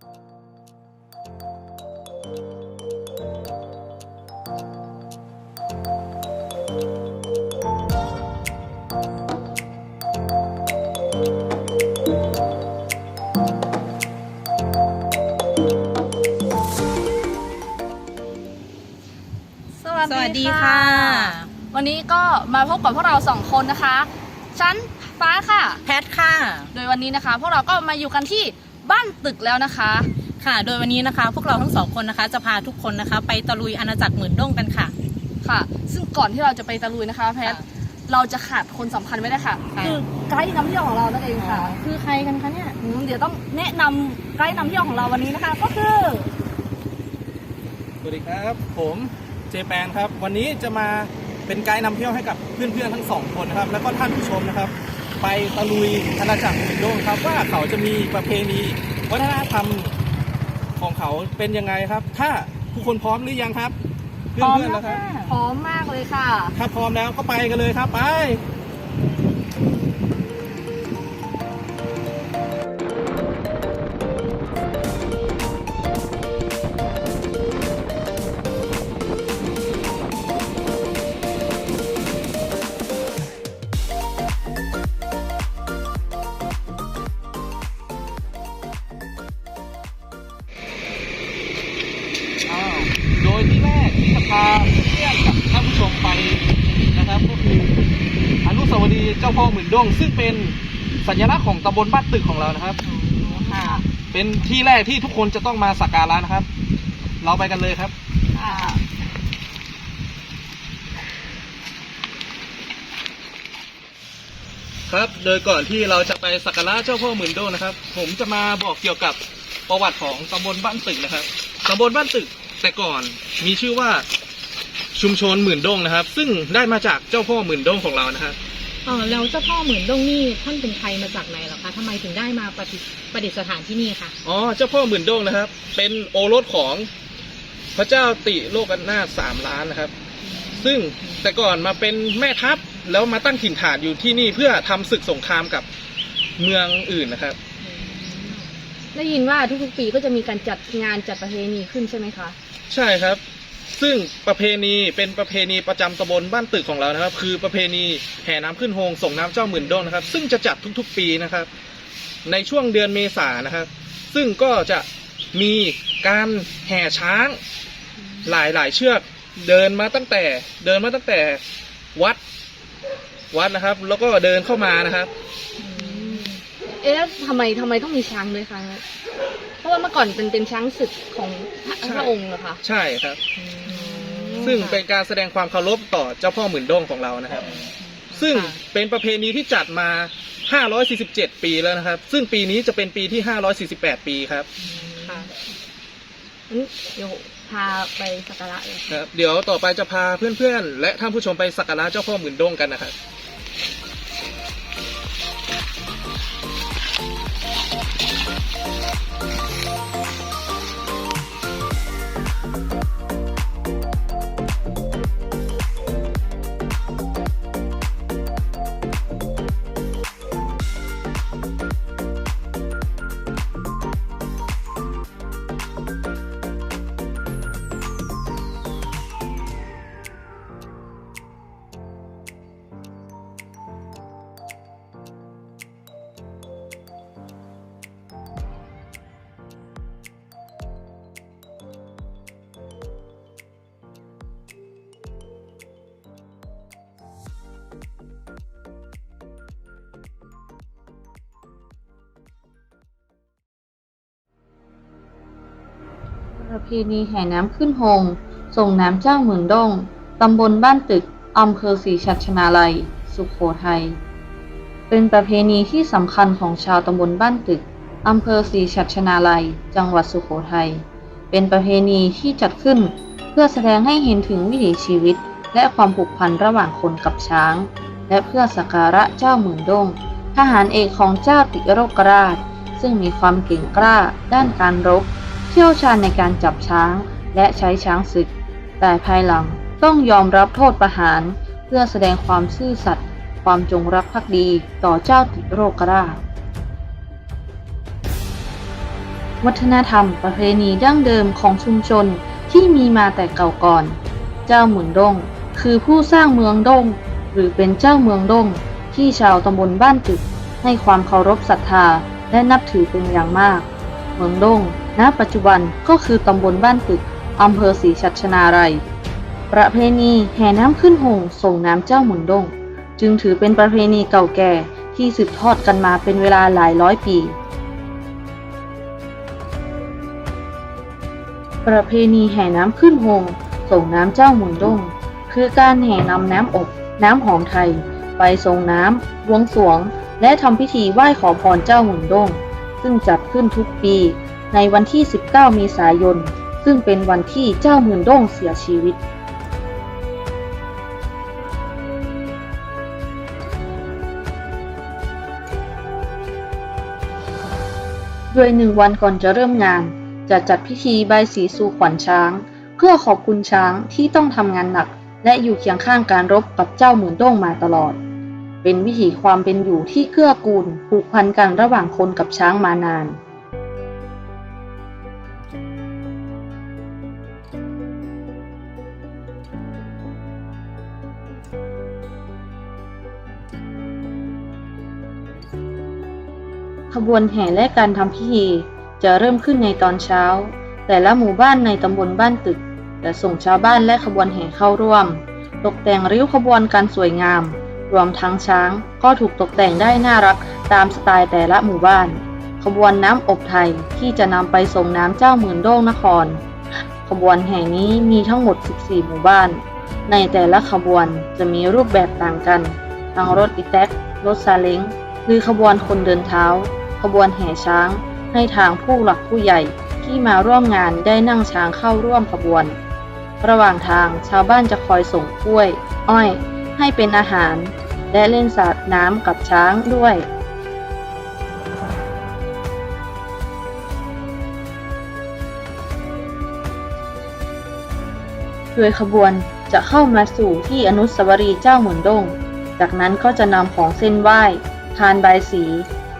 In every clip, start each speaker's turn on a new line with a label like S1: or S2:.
S1: สวัส
S2: สวัสดีค่ะ
S1: วันนี้ก็มาพบกับพวกเราสองคนนะคะ ชั้นฟ้าค่ะ
S2: แพทค่ะ
S1: โดยวันนี้นะคะ พวกเราก็มาอยู่กันที่ บ้านตึกแล้วนะคะ
S2: ค่ะ โดยวันนี้นะคะ พวกเราทั้งสองคนนะคะ จะพาทุกคนนะคะ ไปตะลุยอาณาจักรหมื่นด้งกันค่ะ
S1: ค่ะ ซึ่งก่อนที่เราจะไปตะลุยนะคะแพท
S2: ค่ะ
S1: เราจะขาดคนสำคัญไม่ได้ค่ะ
S2: ค่ะ
S1: คือไกด์นำเที่ยวของเรานั่นเองค่ะ
S2: คือใครกันคะเนี่ย
S1: อืมเดี๋ยวต้องแนะนำไกด์นำเที่ยวของเราวันนี้นะคะ ก็คือ
S3: สวัสดีครับ ผมเจแปนครับ วันนี้จะมาเป็นไกด์นำเที่ยวให้กับเพื่อนๆทั้งสองคนนะครับ แล้วก็ท่านผู้ชมนะครับ ไปตะลุยอาณาจักรหมื่นโดงครับว่าเขาจะมีประเพณีวัฒนธรรมของเขาเป็นยังไงครับ ถ้าผู้คนพร้อมหรือยังครับ เพื่อนๆแล้วครับ
S1: พร้อมมากเลยค่ะ
S3: ถ้าพร้อมแล้วก็ไปกันเลยครับไป ยที่แรกที่จะพาเพื่อนกับท่านผู้ชมไปนะครับ ก็คืออนุสาวรีย์เจ้าพ่อหมื่นด้งซึ่งเป็นสัญลักษณ์ของตำบลบ้านตึกของเรานะครับ
S1: ค่ะ
S3: เป็นที่แรกที่ทุกคนจะต้องมาสักการะนะครับ เราไปกันเลยครับ
S1: ค่ะ
S3: ครับ โดยก่อนที่เราจะไปสักการะเจ้าพ่อหมื่นโดงนะครับ ผมจะมาบอกเกี่ยวกับประวัติของตำบลบ้านตึกนะครับตำบลบ้านตึก แต่ก่อนมีชื่อว่าชุมชนหมื่นด้งนะครับ ซึ่งได้มาจากเจ้าพ่อหมื่นด้งของเรานะครับ
S2: เออแล้วเจ้าพ่อหมื่นด้งนี่ท่านเป็นใครมาจากไหนเหรอคะทำไมถึงได้มาประดิษประดิษฐานที่นี่คะ
S3: อ๋อเจ้าพ่อหมื่นด้งนะครับ เป็นโอรสของพระเจ้าติโลกนาถสามล้านนะครับ ซึ่งแต่ก่อนมาเป็นแม่ทัพแล้วมาตั้งถิ่นฐานอยู่ที่นี่เพื่อทำศึกสงครามกับเมืองอื่นนะครับ
S1: ได้ยินว่าทุกๆปีก็จะมีการจัดงานจัดประเพณีขึ้นใช่ไหมคะ
S3: ใช่ครับ ซึ่งประเพณีเป็นประเพณีประจำตำบลบ้านตึกของเรานะครับ คือประเพณีแห่น้ำขึ้นโฮงส่งน้ำเจ้าหมื่นดงนะครับ ซึ่งจะจัดทุกๆปีนะครับ ในช่วงเดือนเมษานนะครับ ซึ่งก็จะมีการแห่ช้างหลายหลายๆเชือกเดินมาตั้งแต่เดินมาตั้งแต่วัดวัดนะครับ แล้วก็เดินเข้ามานะครับ
S1: เอ๊ะแล้วทำไมทำไมต้องมีช้างด้วยคะเพราะว่าเมื่อก่อนเป็นเป็นช้างศึกของพระ
S3: ใช่
S1: พระองค์เหรอคะ
S3: ใช่ครับ ซึ่งเป็นการแสดงความเคารพต่อเจ้าพ่อหมื่นด้งของเรานะครับ ซึ่งเป็นประเพณีที่จัดมา 547 ปีแล้วนะครับ ซึ่งปีนี้จะเป็นปีที่ 548 ปีครับ
S1: ค่ะงั้นเดี๋ยวพาไปสักการะเลยค่ะ
S3: ครับ เดี๋ยวต่อไปจะพาเพื่อนๆ และท่านผู้ชมไปสักการะเจ้าพ่อหมื่นด้งกันนะครับ
S4: ประเพณีแห่น้ำขึ้นโฮงส่งน้ำเจ้าเหมื่นดงตำบลบ้านตึกอำเภอศรีชัชนาลัย สุขโขทัย เป็นประเพณีที่สำคัญของชาวตำบลบ้านตึกอำเภอศรีชัชนาลัย จังหวัดสุขโขทัย เป็นประเพณีที่จัดขึ้น เพื่อแสดงให้เห็นถึงวิถีชีวิต และความผูกพันระหว่างคนกับช้าง และเพื่อสักการะเจ้าหมื่นดง ทหารเอกของเจ้าติโรกราช ซึ่งมีความเก่งกล้าด้านการรบ เชี่ยวชาญในการจับช้างและใช้ช้างศึก แต่ภายหลังต้องยอมรับโทษประหาร เพื่อแสดงความซื่อสัตย์ความจงรักภักดีต่อเจ้าติโรกราชวัฒนธรรมประเพณีดั้งเดิมของชุมชนที่มีมาแต่เก่าก่อน เจ้าหมุนดงคือผู้สร้างเมืองดง หรือเป็นเจ้าเมืองดงที่ชาวตำบลบ้านตึกให้ความเคารพศรัทธาและนับถือเป็นอย่างมาก เมืองดง ณ ปัจจุบันก็คือตำบลบ้านตึกอำเภอศรีชัชนาลัย ประเพณีแห่น้ำขึ้นหงส่งน้ำเจ้าหมุนดง จึงถือเป็นประเพณีเก่าแก่ที่สืบทอดกันมาเป็นเวลาหลายร้อยปี ประเพณีแห่น้ำขึ้นหงส่งน้ำเจ้าหมุนดง คือการแห่นำน้ำอบ น้ำหอมไทย ไปส่งน้ำบวงสรวง และทำพิธีไหว้ขอพรเจ้าหมุนดง ซึ่งจัดขึ้นทุกปี ในวันที่ 19 เมษายน ซึ่งเป็นวันที่เจ้าหมุนดงเสียชีวิต โดยหนึ่งวันก่อนจะเริ่มงาน จะจัดพิธีใบสีสู่ขวัญช้าง เพื่อขอบคุณช้างที่ต้องทำงานหนัก และอยู่เคียงข้างการรบกับเจ้าหมื่นโด้งมาตลอด เป็นวิถีความเป็นอยู่ที่เกื้อกูลผูกพันกันระหว่างคนกับช้างมานาน บวนแห่และการทำพิธี จะเริ่มขึ้นในตอนเช้า แต่ละหมู่บ้านในตำบลบ้านตึกจะส่งชาวบ้านและขบวนแห่เข้าร่วม ตกแต่งริ้วขบวนการสวยงาม รวมทั้งช้างก็ถูกตกแต่งได้น่ารักตามสไตล์แต่ละหมู่บ้าน ขบวนน้ำอบไทยที่จะนำไปส่งน้ำเจ้าหมื่นโด้งนคร ขบวนแห่นี้มีทั้งหมด 14 หมู่บ้าน ในแต่ละขบวนจะมีรูปแบบต่างกัน ทั้งรถอีแท็กรถซาเล้งหรือขบวนคนเดินเท้า ขบวนแห่ช้าง ให้ทางผู้หลักผู้ใหญ่ที่มาร่วมงานได้นั่งช้างเข้าร่วมขบวน ระหว่างทางชาวบ้านจะคอยส่งกล้วย อ้อย ให้เป็นอาหาร และเล่นสาดน้ำกับช้างด้วยโดยขบวนจะเข้ามาสู่ที่อนุสาวรีย์เจ้าหมุนดง จากนั้นก็จะนำของเส้นไหว้ ทานใบสี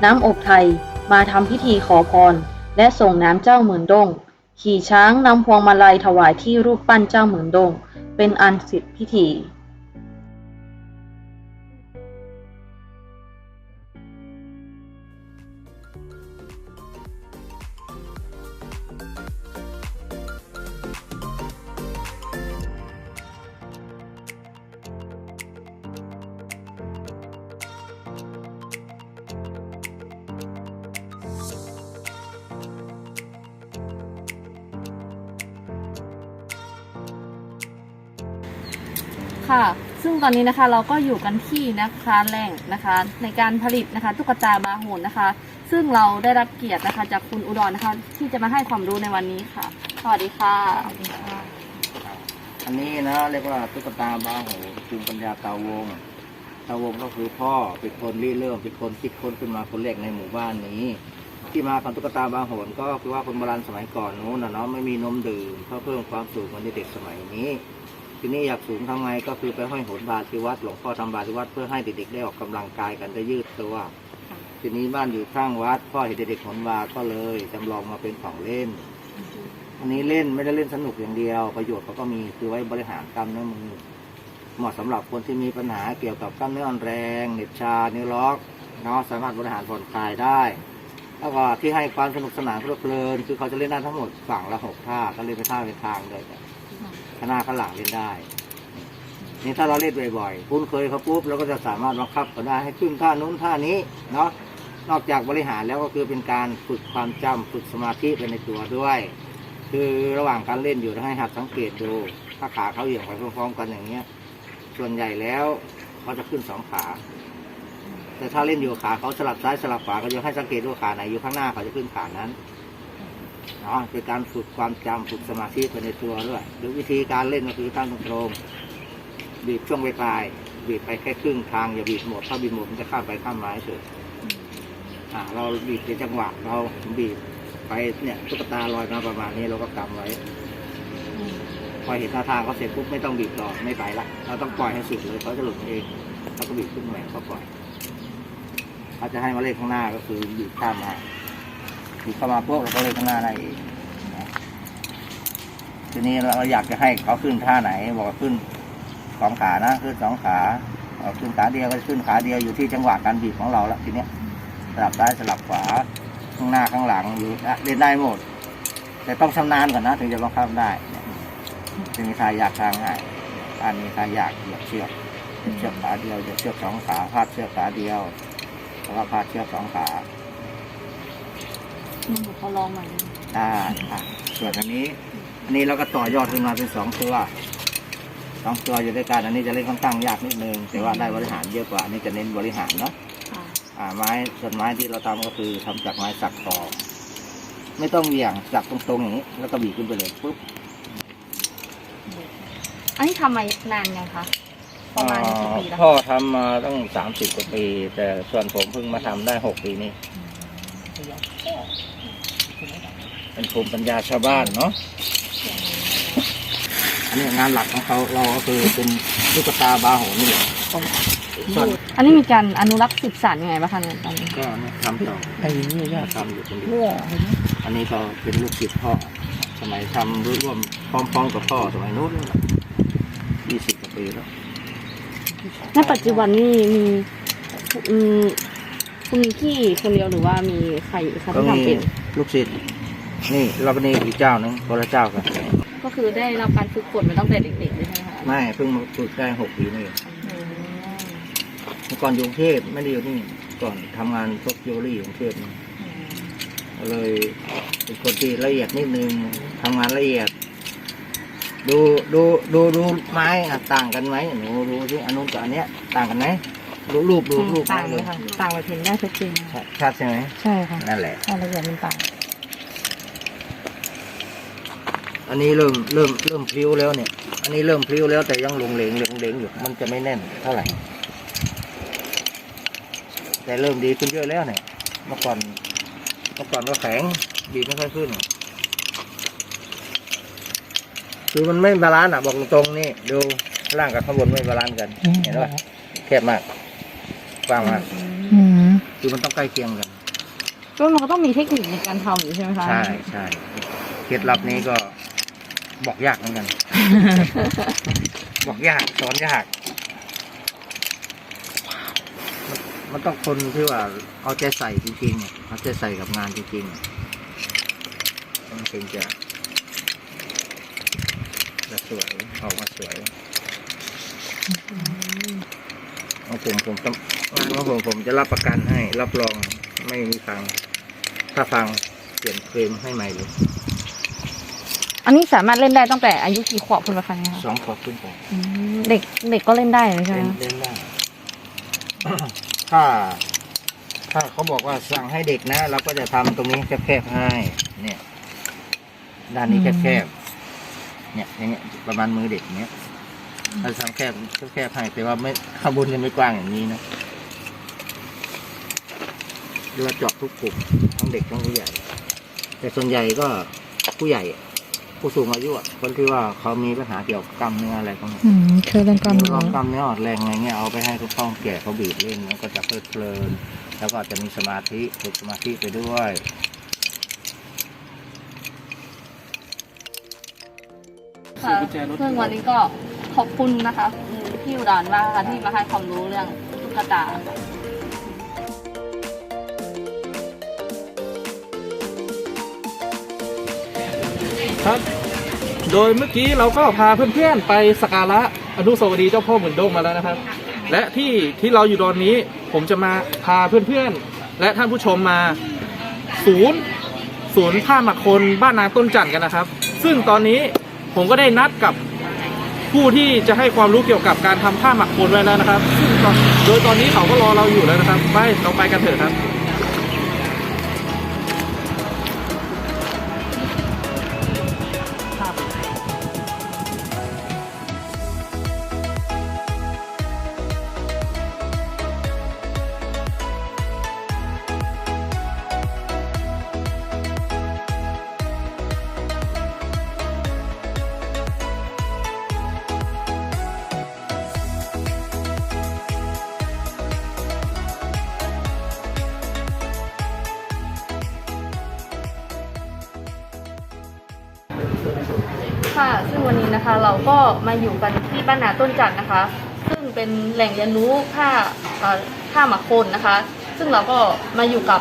S4: น้ำอบไทย มาทำพิธีขอพร และส่งน้ำเจ้าหมื่นดง ขี่ช้างนำพวงมาลัยถวายที่รูปปั้นเจ้าหมื่นดง เป็นอันเสร็จพิธี
S1: ค่ะ ซึ่งตอนนี้นะคะเราก็อยู่กันที่นะคะแหล่งนะคะ ในการผลิตนะคะตุ๊กตาบาโหนนะคะ ซึ่งเราได้รับเกียรตินะคะจากคุณอุดรนะคะ ที่จะมาให้ความรู้ในวันนี้ค่ะ สวัสดีค่ะ
S5: อันนี้นะเรียกว่าตุ๊กตาบาโหภูมิปัญญาตาวงตาวงก็คือพ่อเป็นคนริเริ่มเป็นคนคิดค้นขึ้นมาคนแรกในหมู่บ้านนี้ที่มาของตุ๊กตาบาโหนก็คือว่าคนโบราณสมัยก่อนนู้นนะเนาะไม่มีนมดื่มเพื่อเพิ่มความสูงของเด็กสมัยนี้ ทีนี้อยากสูงทำไงก็คือไปห้อยโหนบาตรที่วัดหลวงพ่อทำบาตรที่วัดเพื่อให้เด็กๆได้ออกกำลังกายกันได้ยืดตัวทีนี้บ้านอยู่ข้างวัดพ่อเห็นเด็กๆโหนบาตรก็เลยจำลองมาเป็นของเล่น อันนี้เล่นไม่ได้เล่นสนุกอย่างเดียว ประโยชน์เขาก็มีคือไว้บริหารกล้ามเนื้อมือเหมาะสำหรับคนที่มีปัญหาเกี่ยวกับกล้ามเนื้ออ่อนแรงเหน็บชานิ้วล็อกเนาะสามารถบริหารผ่อนคลายได้แล้วก็ที่ให้ความสนุกสนานเพลิดเพลิน คือเขาจะเล่นได้ทั้งหมดฝั่งละหกท่าก็เล่นไปท่าเป็นทางเลย ข้างหน้าข้างหลังเล่นได้ นี่ถ้าเราเล่นบ่อยๆคุ้นเคยเขาปุ๊บเราก็จะสามารถบังคับเขาได้ให้ขึ้นท่านู้นท่านี้เนาะนอกจากบริหารแล้วก็คือเป็นการฝึกความจำฝึกสมาธิไปในตัวด้วย คือระหว่างการเล่นอยู่ให้หัดสังเกตดูถ้าขาเขาเหยียงไปพร้อมๆกันอย่างเงี้ย ส่วนใหญ่แล้วเขาจะขึ้นสองขา แต่ถ้าเล่นอยู่ขาเขาสลับซ้ายสลับขวาก็จะให้สังเกตว่าขาไหนอยู่ข้างหน้าเขาจะขึ้นขานั้น เนาะเป็นการฝึกความจำฝึกสมาธิไปในตัวด้วยหรือวิธีการเล่นก็คือตั้งตรงๆบีบช่วงปลายบีบไปแค่ครึ่งทางอย่าบีบหมดถ้าบีบหมดมันจะข้ามไปข้ามมาเฉยอ่า เราบีบเป็นจังหวะเราบีบไปเนี่ยตุ๊กตาลอยมาประมาณนี้เราก็กำไว้พอเห็นท่าทางเขาเสร็จปุ๊บไม่ต้องบีบต่อไม่ไปละเราต้องปล่อยให้สุดเลยเขาจะหลุดเองเราก็บีบขึ้นแหวนก็ปล่อยเขาจะให้มาเล่นข้างหน้าก็คือบีบข้ามมา คือเข้ามาพวกเราก็เลยข้างหน้าได้เองทีนี้เราอยากจะให้เขาขึ้นท่าไหน บอกว่าขึ้นสองขานะขึ้นสองขาเอาขึ้นขาเดียวก็ขึ้นขาเดียวอยู่ที่จังหวะการบีบของเราละทีเนี้ยสลับซ้ายสลับขวาข้างหน้าข้างหลังอยู่เล่นได้หมด แต่ต้องชำนาญก่อนนะ ถึงจะบังคับได้จะมีทายากทางง่ายอันนี้ทายากเหยียบเชือกเหยียบเชือกขาเดียวเหยียบเชือกสองขาพาดเชือกขาเดียวแล้วก็พาดเชือกสองขา
S1: หนูขอลองหน่อย
S5: ได้อะส่วนอันนี้ อันนี้เราก็ต่อยอดขึ้นมาเป็นสองตัวสองตัวอยู่ด้วยกันอันนี้จะเล่นค่อนข้างยากนิดนึง แต่ว่าได้บริหารเยอะกว่า อันนี้จะเน้นบริหารเนาะ
S1: ค่ะ
S5: อ่าไม้ส่วนไม้ที่เราทำก็คือทำจากไม้สักทองไม่ต้องเหวี่ยงสักตรงๆอย่างนี้ แล้วก็บีบขึ้นไปเลยปุ๊บ
S1: อันนี้ทำมานานยังคะประมาณกี่ปีแล้ว
S5: พ่อทำมาตั้งสามสิบกว่าปี แต่ส่วนผมเพิ่งมาทำได้หกปีนี้ เป็นภูมิปัญญาชาวบ้านเนาะอันนี้งานหลักของเขาเราก็คือเป็นลูกตาบาโหนี่แหละส่วน
S1: อันนี้มีการอนุรักษ์สืบสานยังไงบ้างคะเนี่ยตอนนี้
S5: ก็เนี่ยทำต่อไอ้นี่ยทำอยู่คนเดียวอันนี้ก็เป็นลูกศิษย์พ่อ สมัยทำร่วมพร้อมๆกับพ่อสมัยนู้นยี่สิบกว่าปีแล้ว
S1: ในปัจจุบันนี่มีอืมคุณมีพี่คนเดียวหรือว่ามีใครอีกคะ
S5: ก็
S1: ที่
S5: มี
S1: ทำเป็น
S5: ลูกศิษย์ นี่เราก็นี่อีกเจ้าหนึงคนละเจ้ากัน
S1: ก็คือได้รับการฝึกฝนมาตั้งแต่เด็กๆเลยใช่ไหมคะ
S5: ไม่เพิ่งมาฝึกได้หกปีนี่เอง
S1: อืม
S5: เมื่อก่อนอยู่กรุงเทพไม่ได้อยู่นี่ก่อนทำงานพวกจิวเวลรี่อยู่กรุงเทพนี่ก็เลยเป็นคนที่ละเอียดนิดนึงทำงานละเอียด ดูดูดูดูไม้อะต่างกันไหมหนูดูที่อันนู้นกับอันเนี้ย ต่างกันไหมรูปรูปดูรูป
S2: ต่าง
S5: ไม้
S2: เลยค่ะต่างไปเห็นได้ชัดเจน
S5: ชัดชัดใช่ไหม
S2: ใช่ค่ะ
S5: นั่นแหละ
S2: รายละเอียดมันต่าง
S5: อันนี้เริ่มเริ่มเริ่มพลิ้วแล้วเนี่ย อันนี้เริ่มพลิ้วแล้วแต่ยังหลงเหลงหลงเหลงอยู่ มันจะไม่แน่นเท่าไหร่ แต่เริ่มดีขึ้นเยอะแล้วเนี่ย เมื่อก่อน เมื่อก่อนก็แข็งดีดไม่ค่อยขึ้น คือมันไม่บาลานซ์อะบอกตรงๆนี่ดูข้างล่างกับข้างบนไม่บาลานซ์กัน เห็นไหมแคบมากกว้างมาก
S2: อืม
S5: คือมันต้องใกล้เคียงกัน
S1: ก็มันก็ต้องมีเทคนิคในการทำอยู่ใช่ไหมคะ
S5: ใช่ใช่เคล็ดลับนี้ก็ บอกยากเหมือนกัน บอกยากสอนยากมันมันต้องคนที่ว่าเอาใจใส่จริงๆเอาใจใส่กับงานจริงๆมันถึงจะจะสวยออกมาสวยของผมผมต้องงานของผมผมจะรับประกันให้ รับรองไม่มีฟัง ถ้าฟังเปลี่ยนเพลงให้ใหม่เลย
S1: อันนี้สามารถเล่นได้ตั้งแต่อายุกี่ขวบคุณประคะเนี่ยคะ
S5: สองขวบขึ้นไป
S1: อืมเด็กเด็กก็เล่นได้เลยใช่ไหม
S5: เล่น
S1: คะ
S5: เล่นได้ ถ้า ถ้าเขาบอกว่าสั่งให้เด็กนะ เราก็จะทำตรงนี้แคบๆให้เนี่ย ด้านนี้แคบๆเนี่ยอย่างเงี้ยประมาณมือเด็กเนี้ยเราทำแคบแคบๆให้แต่ว่าไม่ข้างบนยังไม่กว้างอย่างนี้นะเราเจาะทุกกลุ่มทั้งเด็กทั้งผู้ใหญ่ แต่ส่วนใหญ่ก็ผู้ใหญ่ ผู้สูงอายุอะคนที่ว่าเขามีปัญหาเกี่ยวกับกล้ามเนื้ออะไรพวกนี้
S2: อืมเคยเล่นกล้าม
S5: นิ้
S2: เนื้
S5: ว
S2: อ
S5: ร้องกล้ามเนื้ออ่อนแรงอะไรเงี้ยเอาไปให้คุณพ่อแก่เขาบีบเล่นแล้วก็จะเพลิดเพลิน แล้วก็จะมีสมาธิฝึกสมาธิไปด้วย
S1: ค่ะซึ่งวันนี้ก็ขอบคุณนะคะอืมพี่อุดรมากค่ะที่มาให้ความรู้เรื่องตุ๊กตา
S3: ครับ โดยเมื่อกี้เราก็พาเพื่อนๆไปสักการะอนุสาวรีย์เจ้าพ่อหมื่นโดงมาแล้วนะครับ และที่ที่เราอยู่ตอนนี้ผมจะมาพาเพื่อนๆ และท่านผู้ชมมาศูนย์ศูนย์ผ้าหมักคนบ้านนางต้นจันทร์กันนะครับ ซึ่งตอนนี้ผมก็ได้นัดกับผู้ที่จะให้ความรู้เกี่ยวกับการทำผ้าหมักคนไว้แล้วนะครับ โดยตอนนี้เขาก็รอเราอยู่แล้วนะครับ ไปเราไปกันเถอะครับ
S1: ค่ะ ซึ่งวันนี้นะคะเราก็มาอยู่กันที่บ้านนาต้นจันทร์นะคะ ซึ่งเป็นแหล่งเรียนรู้ผ้าผ้าหมักโคนนะคะ ซึ่งเราก็มาอยู่กับ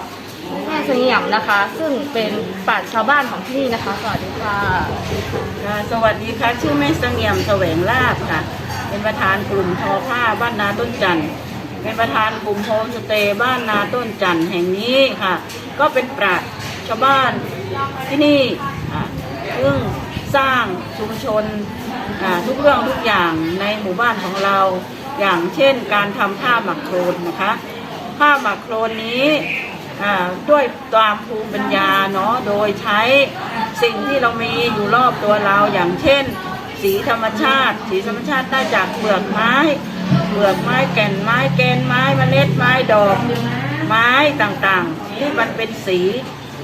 S1: แม่เสงี่ยมนะคะ ซึ่งเป็นปราชาวบ้านของที่นี่นะคะสวัสดีค่ะ
S6: สวัสดีค่ะชื่อแม่เสงี่ยมแสวงลาภค่ะ เป็นประธานกลุ่มทอผ้าบ้านนาต้นจันทร์เป็นประธานกลุ่มโฮมสเตย์บ้านนาต้นจันทร์แห่งนี้ค่ะ ก็เป็นปราชชาวบ้านที่นี่ค่ะซึ่ง สร้างชุมชนทุกเรื่องทุกอย่างในหมู่บ้านของเรา อย่างเช่นการทำผ้าหมักโครนนะคะผ้าหมักโครนนี้ด้วยตามภูมิปัญญาเนาะโดยใช้สิ่งที่เรามีอยู่รอบตัวเราอย่างเช่น สีธรรมชาติ สีธรรมชาติได้จากเปลือกไม้เปลือกไม้แก่นไม้แกนไม้เมล็ดไม้ดอกไม้ต่างๆ ที่มันเป็นสี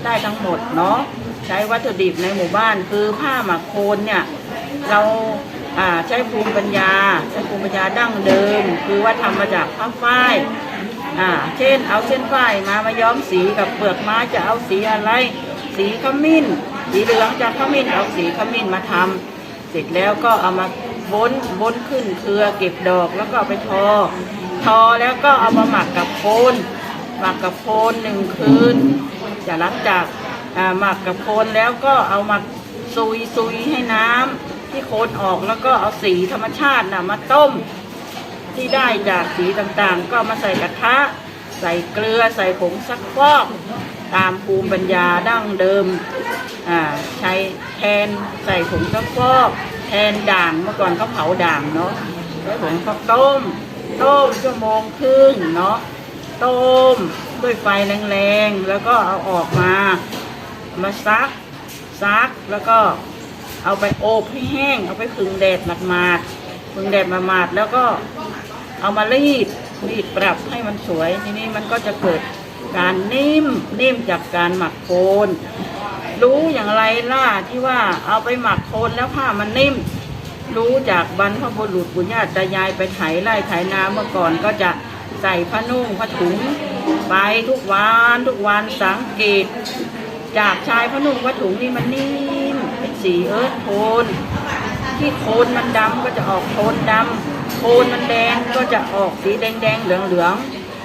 S6: ได้ทั้งหมดเนาะ ใช้วัตถุดิบในหมู่บ้าน คือผ้าหมักโคนเนี่ยเราใช้ภูมิปัญญา ใช้ภูมิปัญญาดั้งเดิม คือว่าทำมาจากผ้าฝ้ายอ่าเช่นเอาเส้นฝ้ายมามาย้อมสีกับเปลือกไม้จะเอาสีอะไร สีขมิ้น สีเหลืองจากขมิ้นเอาสีขมิ้นมาทำเสร็จแล้วก็เอามาวนวนขึ้นเครือเก็บดอกแล้วก็เอาไปทอ ทอแล้วก็เอามาหมักกับโคนหมักกับโคนหนึ่งคืนจะหลังจาก หมักกับโคนแล้วก็เอามาซุยซุยให้น้ำที่โคนออกแล้วก็เอาสีธรรมชาติน่ะมาต้ม ที่ได้จากสีต่างๆ ก็มาใส่กระทะ ใส่เกลือใส่ผงซักฟอกตามภูมิปัญญาดั้งเดิมใช้แทนใส่ผงซักฟอก แทนด่างเมื่อก่อนเขาเผาด่างเนาะใช้ผงซักต้ม ต้มชั่วโมงครึ่งเนาะต้มด้วยไฟแรงๆ แล้วก็เอาออกมา มาซักซักแล้วก็เอาไปโอบให้แห้ง เอาไปผึ่งแดดหมาดๆผึ่งแดดหมาดๆแล้วก็เอามารีดรีดปรับให้มันสวย ทีนี้มันก็จะเกิดการนิ่มนิ่มจากการหมักโคนรู้อย่างไรล่ะที่ว่าเอาไปหมักโคนแล้วผ้ามันนิ่ม รู้จากบรรพบุรุษปุญญาตายายไปไถไร่ไถนาเมื่อก่อนก็จะใส่ผ้านุ่งผ้าถุงไปทุกวันทุกวันสังเกต จากชายผ้านุ่งผ้าถุงนี่มันนิ่มเป็นสีเอิร์ธโทน ที่โคนมันดำก็จะออกโทนดำโคนมันแดงก็จะออกสีแดงแดงๆเหลืองเหลือง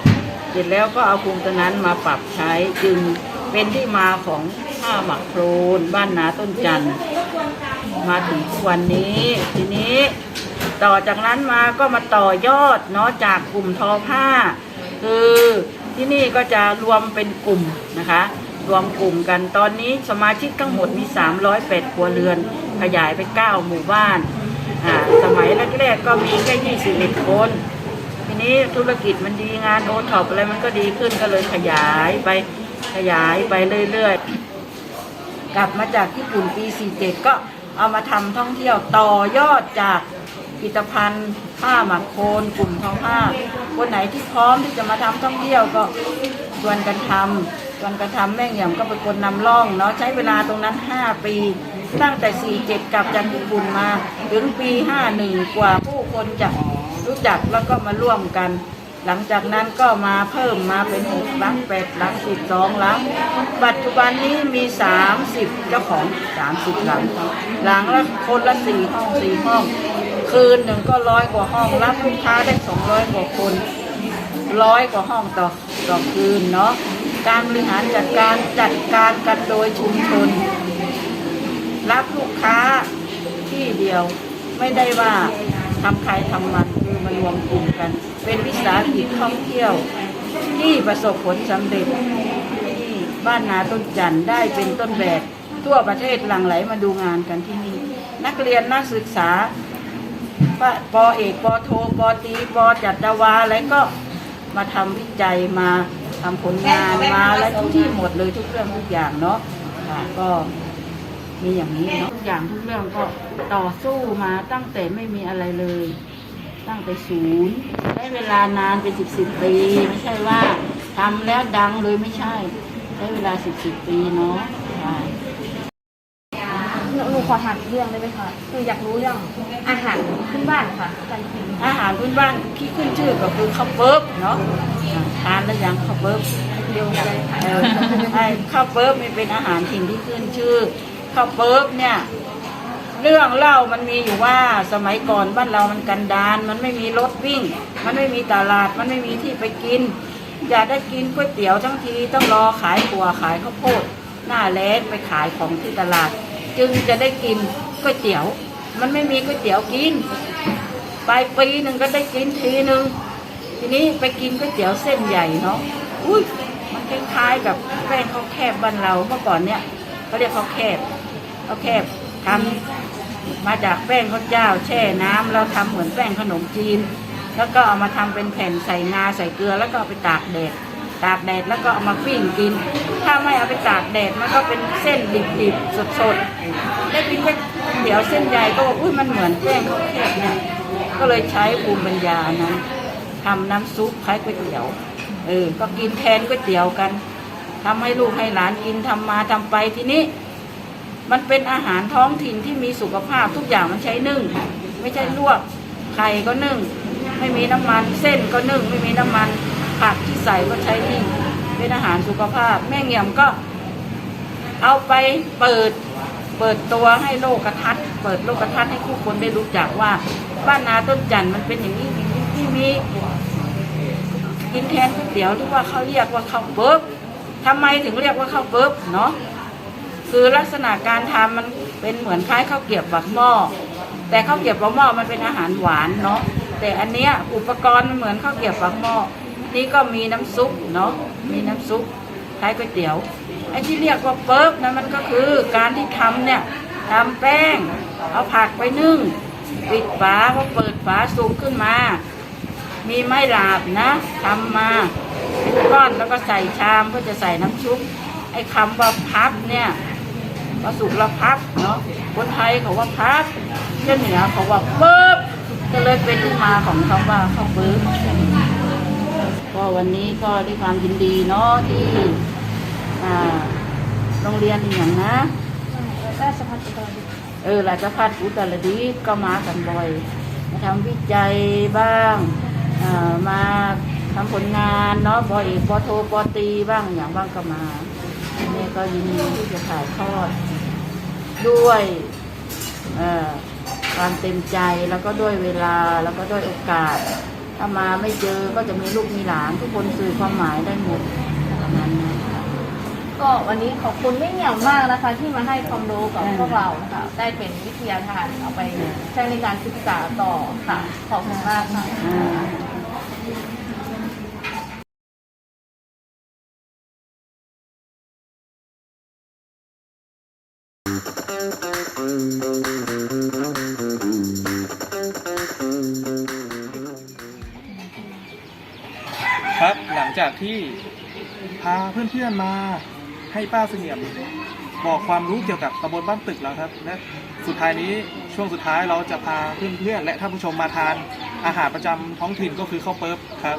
S6: ๆเสร็จแล้วก็เอาภูมิตัวนั้นมาปรับใช้จึงเป็นที่มาของผ้าหมักโครนบ้านนาต้นจันทร์มาถึงทุกวันนี้ ทีนี้ต่อจากนั้นมาก็มาต่อยอดเนาะจากกลุ่มทอผ้า คือที่นี่ก็จะรวมเป็นกลุ่มนะคะ รวมกลุ่มกันตอนนี้สมาชิกทั้งหมดมี 308ครัวเรือน ขยายไป 9 หมู่บ้านอ่าสมัยแรกๆก็มีแค่21คน ทีนี้ธุรกิจมันดีงานโอท็อปอะไรมันก็ดีขึ้นก็เลยขยายไปขยายไปเรื่อยๆ กลับมาจากญี่ปุ่นปี 47 ก็เอามาทำท่องเที่ยวต่อยอดจาก ผลิตภัณฑ์ผ้าหมักโคนกลุ่มทอผ้าคนไหนที่พร้อมที่จะมาทำท่องเที่ยวก็ชวนกันทำชวนกันทำแม่งเหยี่ยมก็เป็นคนนำร่องเนาะใช้เวลาตรงนั้น 5 ปี ตั้งแต่ 47 กลับจากญี่ปุ่นมา ถึงปี 51 กว่าผู้คนจะรู้จักแล้วก็มาร่วมกัน หลังจากนั้นก็มาเพิ่มมาเป็นหกหลังแปดหลังสิบสองหลังปัจจุบันนี้มีสามสิบเจ้าของสามสิบหลังหลังละคนละสี่ห้องสี่ห้อง คืนหนึ่งก็ร้อยกว่าห้องรับลูกค้าได้สองร้อยกว่าคนร้อยกว่าห้องต่อต่อคืนเนาะการบริหารจัดการจัดการกันโดยชุมชน รับลูกค้าที่เดียวไม่ได้ว่าทำใครทำมันคือมารวมกลุ่มกัน เป็นวิสาหกิจท่องเที่ยว ที่ประสบผลสำเร็จที่บ้านนาต้นจันได้เป็นต้นแบบ ทั่วประเทศหลั่งไหลมาดูงานกันที่นี่นักเรียนนักศึกษา ปปอเอกปอโทปอตรีปอจัตวาอะไรก็มาทำวิจัยมาทำผลงานมาอะไรทุกที่หมดเลยทุกเรื่องทุกอย่างเนาะค่ะก็มีอย่างนี้เนาะทุกอย่างทุกเรื่องก็ต่อสู้มาตั้งแต่ไม่มีอะไรเลย ตั้งแต่ศูนย์ใช้เวลานานเป็นสิบสิบปีไม่ใช่ว่าทำแล้วดังเลยไม่ใช่ใช้เวลาสิบสิบปีเนาะใช่
S1: หนูหนูข อถามอีกเรื่องได้ไหมคะหนูอยากรู้เรื่องอาหารขึ้นบ้านค่ะการกิน
S6: อาหารพื้นบ้านที่ขึ้นชื่อก็คือข้าวเปิ๊บเนาะอ่าทานแล้วยังข้าวเปิ๊บ
S1: เดียวกันเลยค่ะ
S6: เออไอ้ข้าวเปิ๊บมันเป็นอาหารถิ่นที่ขึ้นชื่อข้าวเปิ๊บเนี่ย เรื่องเล่ามันมีอยู่ว่าสมัยก่อนบ้านเรามันกันดาน มันไม่มีรถวิ่ง มันไม่มีตลาดมันไม่มีที่ไปกินอยากได้กินก๋วยเตี๋ยวทั้งทีต้องรอขายถั่วขายข้าวโพดหน้าแล้งไปขายของที่ตลาด จึงจะได้กินก๋วยเตี๋ยว มันไม่มีก๋วยเตี๋ยวกินไปปีหนึ่งก็ได้กินทีหนึ่งทีนี้ไปกินก๋วยเตี๋ยวเส้นใหญ่เนาะอุ้ยมันคล้ายๆกับแป้งข้าวแคบบ้านเราเมื่อก่อนเนี่ยเขาเรียกข้าวแคบข้าวแคบทำมาจากแป้งข้าวเจ้า แช่น้ำแล้วทำเหมือนแป้งขนมจีน แล้วก็เอามาทำเป็นแผ่นใส่งาใส่เกลือแล้วก็ไปตากแดด ตากแดดแล้วก็เอามาปิ้งกิน ถ้าไม่เอาไปตากแดดมันก็เป็นเส้นดิบๆสดๆได้กินก๋วยเตี๋ยวเส้นใหญ่ก็บอกอุ้ยมันเหมือนแป้งข้าวแคบเนี่ยก็เลยใช้ภูมิปัญญานั้นทำน้ำซุปคล้ายก๋วยเตี๋ยวเออก็กินแทนก๋วยเตี๋ยวกันทำให้ลูกให้หลานกินทำมาทำไปทีนี้ มันเป็นอาหารท้องถิ่นที่มีสุขภาพทุกอย่างมันใช้นึ่ง ไม่ใช่ลวกไข่ก็นึ่ง ไม่มีน้ำมันเส้นก็นึ่ง ไม่มีน้ำมัน ผักที่ใส่ก็ใช้นึ่งเป็นอาหารสุขภาพ แม่เงี่ยมก็ เอาไปเปิดเปิดตัวให้โลกทัศน์เปิดโลกทัศน์ให้ผู้คนได้รู้จักว่าบ้านนาต้นจันทร์มันเป็นอย่างนี้อย่นี้ที่มีกินแทนก๋วยเตี๋ยวหรือว่าเขาเรียกว่าข้าวเบิบทำไมถึงเรียกว่าข้าวเบิบเนาะคือลักษณะการทำมันเป็นเหมือนคล้ายข้าวเกียบปักหม้อแต่ข้าวเกียบปักหม้อมันเป็นอาหารหวานเนาะแต่อันเนี้ยอุปกรณ์มันเหมือนข้าวเกียบปักหม้อ นี่ก็มีน้ำซุปเนาะมีน้ำซุปคล้ายก๋วยเตี๋ยวไอ้ที่เรียกว่าเปิ๊บนะมันก็คือการที่ทำเนี่ยทำแป้ง เอาผักไปนึ่ง ปิดฝาพอเปิดฝาสุกขึ้นมา มีไม้หลาบนะทำมาเป็นก้อนแล้วก็ใส่ชามเพื่อจะใส่น้ำซุปไอ้คำว่าพับเนี่ยพอสุกแล้วพับเนาะคนไทยเขาว่าพับเจ้าเหนือเขาว่าเปิ๊บก็เลยเป็นที่มาของคำว่าข้าวเปิ๊บ ก็วันนี้ก็ด้วยความยินดีเนาะที่อ่าโรงเรียนอหย่างนะ
S1: ราชพัฒอุตรดิตถ์
S6: เออราชพัฒอุตรดิตถ์ก็มากันบ่อยมาทำวิจัยบ้างอ่ามาทำผลงานเนาะบอเอกบอโทบอตรีบ้างอย่างบ้างก็มาแม่ก็ยินดีที่จะถ่ายทอด ด้วยเอ่อความเต็มใจแล้วก็ด้วยเวลาแล้วก็ด้วยโอกาส ถ้ามาไม่เจอก็จะมีลูกมีหลานทุกคนสื่อความหมายได้หมดประมาณนั้น
S1: ก็วันนี้ขอบคุณไม่เหนียวมากนะคะ ที่มาให้ความรู้กับพวกเรานะคะได้เป็นวิทยาทานเอาไปใช้ในการศึกษาต่อค่ะขอบคุณมากค่ะ
S6: อ่า
S3: ครับ หลังจากที่พาเพื่อนๆมาให้ป้าเสงี่ยมบอกความรู้เกี่ยวกับตำบลบ้านตึกแล้วครับและสุดท้ายนี้ช่วงสุดท้ายเราจะพาเพื่อนๆและท่านผู้ชมมาทานอาหารประจำท้องถิ่นก็คือข้าวเปิ๊บครับ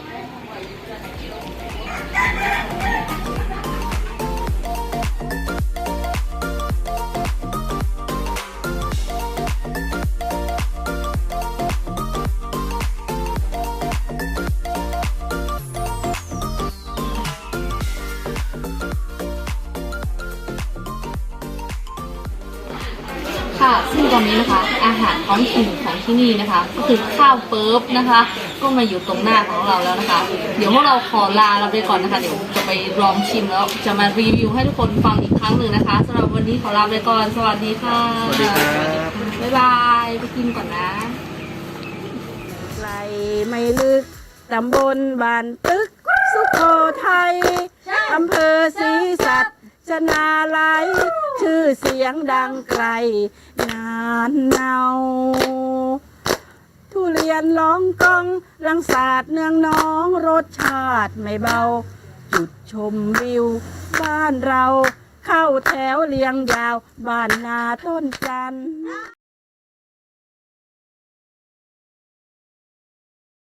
S1: ท้องถิ่นของที่นี่นะคะ ก็คือข้าวเปิ๊บนะคะ ก็มาอยู่ตรงหน้าของเราแล้วนะคะ เดี๋ยวพวกเราขอลาเราไปก่อนนะคะ เดี๋ยวจะไปลองชิมแล้วจะมารีวิวให้ทุกคนฟังอีกครั้งหนึ่งนะคะสำหรับวันนี้ขอลาไปก่อน สวัสดีค่ะ
S3: สวัสดีครับ
S1: บ๊ายบายไปกินก่อนนะ
S6: ไกลไม่ลึกตำบลบ้านตึก สุโขทัยอำเภอศรีสัต ชนาลัยชื่อเสียงดังไกล นานเนาทุเรียนร้องกอง รังสาดเนืองน้องรสชาติไม่เบา จุดชมวิว บ้านเรา เข้าแถวเรียงยาว บ้านนาต้นจันทร์